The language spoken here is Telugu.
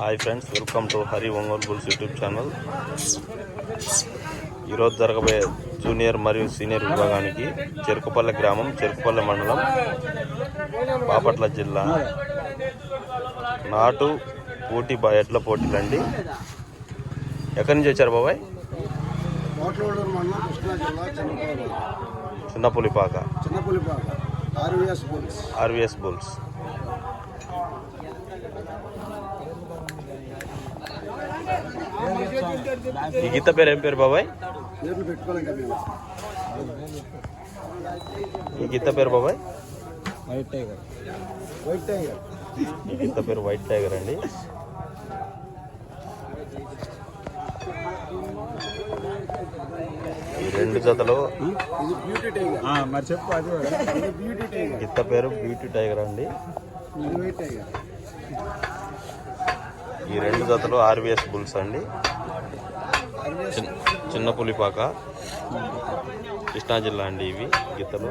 Hi friends welcome to Hari Ongole bulls YouTube channel. ఈరోజు జరగబోయే జూనియర్ మరియు సీనియర్ విభాగానికి చెరుకుపల్లె గ్రామం చెరుకుపల్లె మండలం బాపట్ల జిల్లా నాటు పోటీ బా ఎడ్ల పోటీలండి. ఎక్కడి నుంచి వచ్చారు బాబాయ్? Chinnapulipaka. R V S bulls. ఈ గీత పేరు ఏం పేరు బాబాయ్? ఈ గీత పేరు బాబాయ్? వైట్ టైగర్ వైట్ టైగర్ ఈ గీత పేరు వైట్ టైగర్ అండి. ఈ రెండు జతలు. ఇది బ్యూటీ టైగర్ మరి చెప్పు అది కూడా. ఇది బ్యూటీ టైగర్ గిత్త పేరు బ్యూటీ టైగర్ అండి. ఇది వైట్ టైగర్. ఈ రెండు జతలు ఆర్విఎస్ బుల్స్ అండి. చిన్న పులిపాక కృష్ణా జిల్లా అండి ఇవి గిత్తలు.